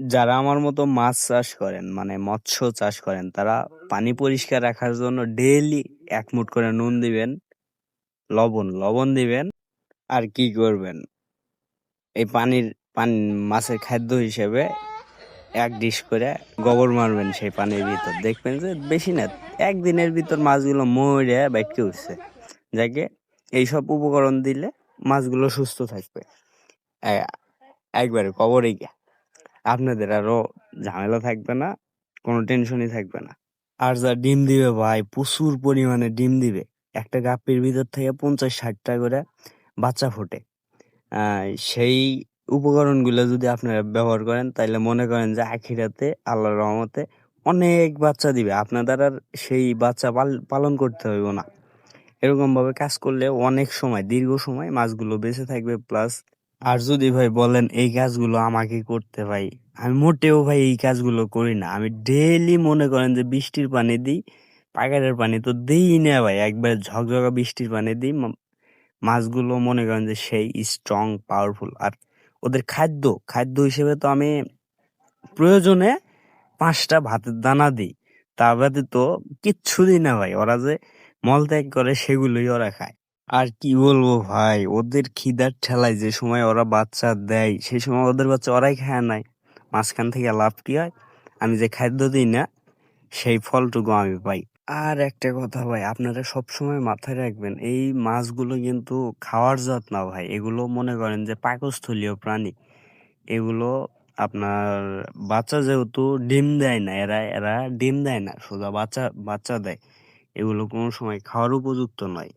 যারা আমার মতো মাছ চাষ করেন মানে মৎস্য চাষ করেন, তারা পানি পরিষ্কার রাখার জন্য ডেইলি এক মুঠ করে নুন দিবেন, লবণ লবণ দিবেন আর কি করবেন? এই পানির, পানি, মাছের খাদ্য হিসেবে এক ডিশ করে গোবর মারবেন সেই পানির ভিতর। দেখবেন যে বেশি না, একদিনের ভিতর মাছগুলো মরে বাইটকে উঠছে যাকে এইসব উপকরণ দিলে মাছগুলো সুস্থ থাকবে। একবারে কবরে গিয়া। আপনাদের আরও ঝামেলা থাকবে না, কোনো টেনশনই থাকবে না। আর যা ডিম দিবে ভাই, প্রচুর পরিমাণে ডিম দিবে। একটা গাপ্পির ভিতর থেকে পঞ্চাশ ষাটটা করে বাচ্চা ফোটে। সেই উপকরণগুলো যদি আপনারা ব্যবহার করেন তাহলে মনে করেন যে আখিরাতে আল্লাহর রহমতে অনেক বাচ্চা দিবে। আপনাদের আর সেই বাচ্চা পাল- পালন করতে হইব না। এরকম ভাবে কাজ করলে অনেক সময়, দীর্ঘ সময় মাছগুলো বেঁচে থাকবে প্লাস আর যদি ভাই বলেন, এই কাজগুলো আমাকে করতে ভাই, আমি মোটেও ভাই এই কাজগুলো করি না। আমি ডেইলি মনে করেন যে বৃষ্টির পানি দিই পাকারের পানি তো দিই না ভাই। একবার ঝকঝকা বৃষ্টির পানি দিই মাছগুলো মনে করেন যে সেই স্ট্রং পাওয়ারফুল আর ওদের খাদ্য খাদ্য হিসেবে তো আমি প্রয়োজনে পাঁচটা ভাতের দানা দিই। তা বাদে তো কিচ্ছু দিই না ভাই। ওরা যে মলত্যাগ করে সেগুলোই ওরা খায়। আর কি বলব ভাই? ওদের খিদার ঠেলায় যে সময় ওরা বাচ্চা দেয় সেই সময় ওদের বাচ্চা ওরাই খায় নাই। মাঝখান থেকে লাভ কি হয়? আমি যে খাদ্য দিই না, সেই ফলটুকু আমি পাই। আর একটা কথা ভাই, আপনারা সবসময় মাথায় রাখবেন, এই মাছগুলো কিন্তু খাওয়ার জাত না ভাই। এগুলো মনে করেন যে পাকস্থলীয় প্রাণী। এগুলো আপনার বাচ্চা যেহেতু ডিম দেয় না, এরা এরা ডিম দেয় না, সোজা বাচ্চা বাচ্চা দেয়। এগুলো কোনো সময় খাওয়ার উপযুক্ত নয়।